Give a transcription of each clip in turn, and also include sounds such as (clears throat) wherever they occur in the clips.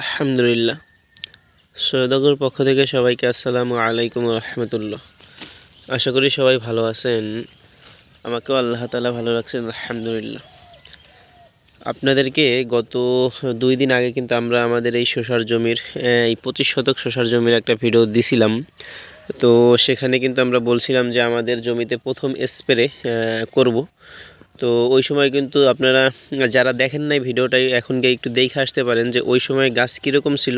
আলহামদুলিল্লাহ। সৈয়দগর পক্ষ থেকে সবাইকে আসসালামু আলাইকুম রহমতুল্লাহ। আশা করি সবাই ভালো আছেন। আমাকেও আল্লাহ তালা ভালো রাখছেন, আলহামদুলিল্লাহ। আপনাদেরকে গত দুই দিন আগে কিন্তু আমরা আমাদের এই শসার জমির এই পঁচিশ শতক শসার জমির একটা ভিডিও দিছিলাম। তো সেখানে কিন্তু আমরা বলছিলাম যে আমাদের জমিতে প্রথম স্প্রে করব। তো ওই সময় কিন্তু আপনারা যারা দেখেন নাই ভিডিওটাই এখন গিয়ে একটু দেখে আসতে পারেন যে ওই সময় গাছ কীরকম ছিল।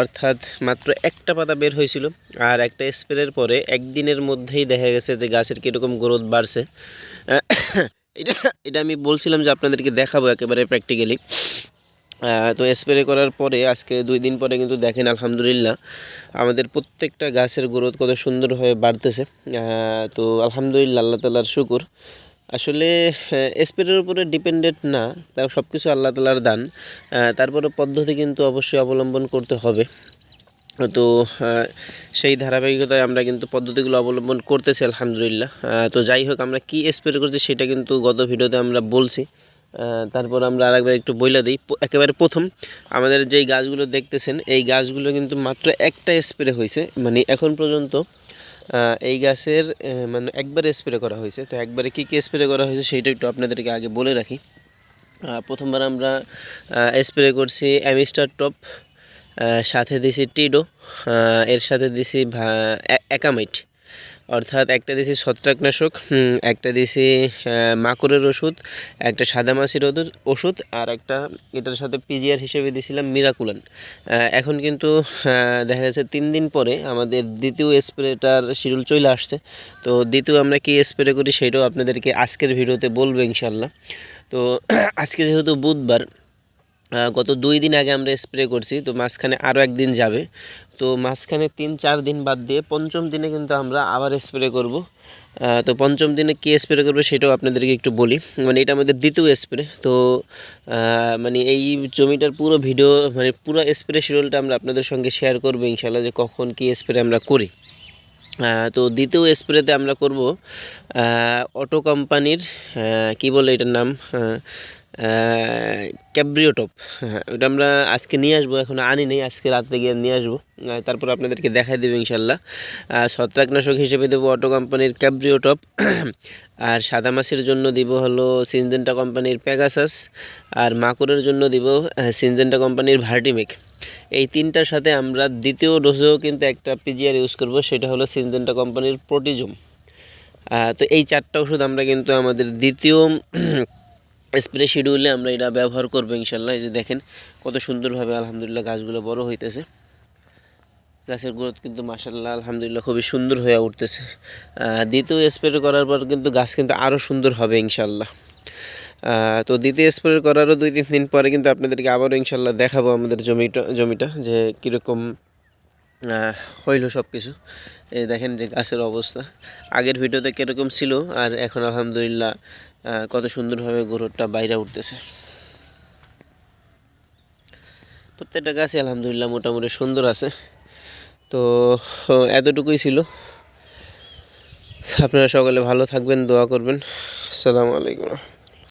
অর্থাৎ মাত্র একটা পাতা বের হয়েছিল আর একটা স্প্রের পরে একদিনের মধ্যেই দেখা গেছে যে গাছের কীরকম গ্রোথ বাড়ছে। (coughs) এটা এটা আমি বলছিলাম যে আপনাদেরকে দেখাবো একেবারে প্র্যাকটিক্যালি তো স্প্রে করার পরে আজকে দুই দিন পরে কিন্তু দেখেন, আলহামদুলিল্লাহ, আমাদের প্রত্যেকটা গাছের গ্রোথ কত সুন্দরভাবে বাড়তেছে। তো আলহামদুলিল্লাহ, আল্লাহ তালার শুকুর। আসলে স্প্রের উপরে ডিপেন্ডেন্ট না, তার সব কিছু আল্লাহ তালার দান। তারপরে পদ্ধতি কিন্তু অবশ্যই অবলম্বন করতে হবে। তো সেই ধারাবাহিকতায় আমরা কিন্তু পদ্ধতিগুলো অবলম্বন করতেছি, আলহামদুলিল্লাহ। তো যাই হোক, আমরা কী স্প্রে করছি সেটা কিন্তু গত ভিডিওতে আমরা বলছি। তারপর আমরা আরেকবার একটু বইলা দিই। একেবারে প্রথম, আমাদের যেই গাছগুলো দেখতেছেন, এই গাছগুলো কিন্তু মাত্র একটা স্প্রে হয়েছে মানে এখন পর্যন্ত এই গাছের মানে একবার স্প্রে করা হয়েছে। তো একবারে কী কী স্প্রে করা হয়েছে সেইটা একটু আপনাদেরকে আগে বলে রাখি। প্রথমবার আমরা স্প্রে করছি অ্যামিস্টার টপ সাথে দিছি টিডো এর সাথে দিছি একামাইট অর্থাৎ একটা দিছি ছত্রাকনাশক একটা দিছি মাকড়ের ওষুধ, একটা সাদা মাছির ওষুধ, আর একটা এটার সাথে পিজিআর হিসেবে দিছিলাম মিরাকুলান এখন কিন্তু দেখা যাচ্ছে তিন দিন পরে আমাদের দ্বিতীয় স্প্রেটার শিডিউল চলে আসছে। তো দ্বিতীয় আমরা কি স্প্রে করি সেটাও আপনাদেরকে আজকের ভিডিওতে বলব ইনশাল্লাহ তো আজকে যেহেতু বুধবার গত দুই দিন আগে আমরা স্প্রে করছি, তো মাঝখানে আরও একদিন যাবে। তো মাঝখানে তিন, চার দিন বাদ দিয়ে পঞ্চম দিনে কিন্তু আমরা আবার স্প্রে করব। তো পঞ্চম দিনে কী স্প্রে করব সেটাও আপনাদেরকে একটু বলি। মানে এটা আমাদের দ্বিতীয় স্প্রে তো মানে এই জমিটার পুরো ভিডিও মানে পুরো স্প্রে শিডিউলটা আমরা আপনাদের সঙ্গে শেয়ার করব ইনশাল্লাহ যে কখন কী স্প্রে আমরা করি। তো দ্বিতীয় স্প্রেতে আমরা করব অটো কোম্পানির কি বলে এটার নাম? ক্যাব্রিও টপ হ্যাঁ (laughs) ওটা আমরা আজকে নিয়ে আসব, এখন আনি নেই, আজকে রাত্রে গিয়ে নিয়ে আসব। তারপর আপনাদেরকে দেখাই দেবো ইনশাল্লাহ। ছত্রাকনাশক হিসেবে দেবো অটো কোম্পানির ক্যাব্রিও টপ (clears throat) আর সাদা মাছের জন্য দিব হলো সিনজেন্টা কোম্পানির প্যাগাসাস আর মাকুরের জন্য দিব সিনজেন্টা কোম্পানির ভার্টিমেক। এই তিনটার সাথে আমরা দ্বিতীয় ডোজেও কিন্তু একটা পিজিআর ইউজ করব, সেটা হলো সিনজেন্টা কোম্পানির প্রোটিজম। তো এই চারটা ওষুধ আমরা কিন্তু আমাদের দ্বিতীয় (clears throat) স্প্রে শিডিউলে আমরা এটা ব্যবহার করব ইনশাল্লাহ। এই যে দেখেন, কত সুন্দরভাবে আলহামদুলিল্লাহ গাছগুলো বড় হইতেছে। গাছের গ্রোথ কিন্তু মাসাল্লাহ আলহামদুলিল্লাহ খুবই সুন্দর হয়ে উঠতেছে। দ্বিতীয় স্প্রে করার পর কিন্তু গাছ কিন্তু আরও সুন্দর হবে ইনশাল্লাহ তো দ্বিতীয় স্প্রে করারও দুই তিন দিন পরে কিন্তু আপনাদেরকে আবারও ইনশাল্লাহ দেখাবো আমাদের জমিটা জমিটা যে কীরকম হইল সব কিছু এই দেখেন যে গাছের অবস্থা। আগের ভিডিওতে কীরকম ছিল, আর এখন আলহামদুলিল্লাহ কত সুন্দরভাবে গরুরটা বাইরে উঠতেছে। প্রত্যেকটা গাছই আলহামদুলিল্লাহ মোটামুটি সুন্দর আছে। তো, এতটুকুই ছিল। আপনারা সকলে ভালো থাকবেন, দোয়া করবেন। আসসালামু আলাইকুম।